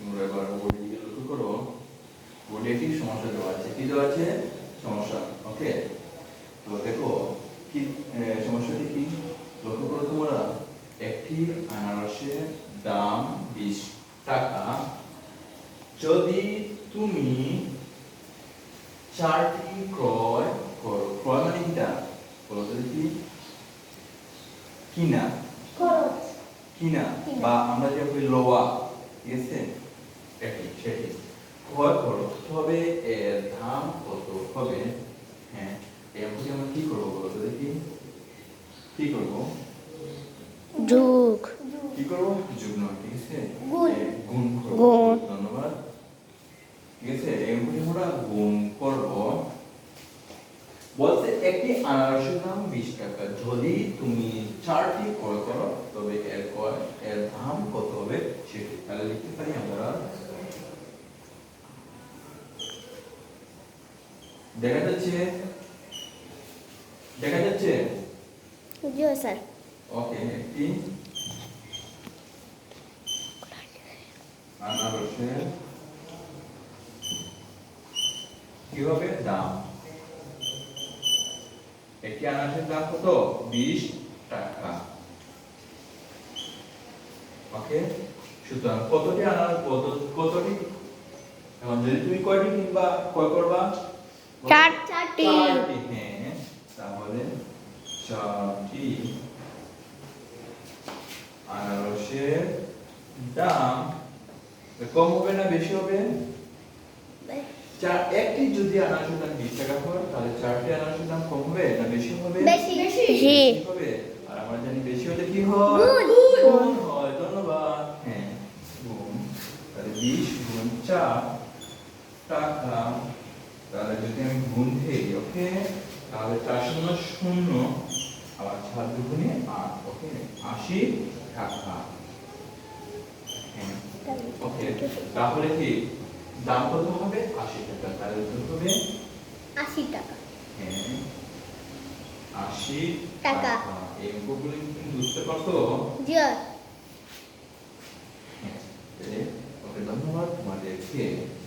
তোমরা এবার বোর্ডে গিয়ে লক্ষ্য করো বোর্ডে একটি সমস্যা দেওয়া আছে? কি দেওয়া আছে? সমস্যা ওকে তো দেখো কি সমস্যাটি কি? লক্ষ্য করো তোমরা একটি আনারসের দাম বিশ টাকা। যদি তুমি চারটি ক্রয় করো ক্রয় মানে কিটা? বলো তো দেখি। কিনা? কিনা? কিনা। বা আমরা যে লোয়া ঠিক আছে? এটি সেটি ক্রয় করো। তবে এর দাম কত হবে? হ্যাঁ এরপরে আমরা কি করব বলো তো দেখি। কি করব? যুগ। কি করব? যুগ্ম ঠিক আছে? গুণ। করব। ধন্যবাদ। ঠিক আছে এরপরে আমরা গুণ করব। বলতে একটি আনারসের দাম বিশ টাকা। যদি তুমি চারটি ক্রয় করো তবে এর ক্রয় এর দাম কত হবে সেটি তাহলে লিখতে পারি আমরা দেখা যাচ্ছে? দেখা যাচ্ছে? জি স্যার। ওকে একটি। আনারসের কি হবে দাম। একটি আনারসের দাম কত? বিশ টাকা। ওকে সুতরাং কতটি আনারস কত কতটি? এখন যদি তুমি কয়টি কিনবা কয় করবা? চারটি। চারটি হ্যাঁ তাহলে চারটি আনারসের দাম কম হবে না বেশি হবে? চার একটি যদি আনারসের দাম বিশ টাকা হয় তাহলে চারটি আনারসের দাম কম হবে না বেশি হবে? বেশি। বেশি। হবে। আর আমরা জানি বেশি হলে কি হয়। গুণ। হয় ধন্যবাদ। হ্যাঁ গুণ। তাহলে বিশ গুণ চার টাকা তাহলে যদি আমি গুণ দিই ওকে? তাহলে চার শূন্য শূন্য আবার চার দুগুণে আট ওকে? আশি টাকা হ্যাঁ? ওকে তাহলে কি দাম কত হবে? আশি টাকা। তাহলে উত্তর হবে? আশি টাকা। হ্যাঁ। আশি টাকা। এই অঙ্কগুলো তুমি বুঝতে পারছ? জি হ্যাঁ। ওকে ধন্যবাদ তোমাদেরকে।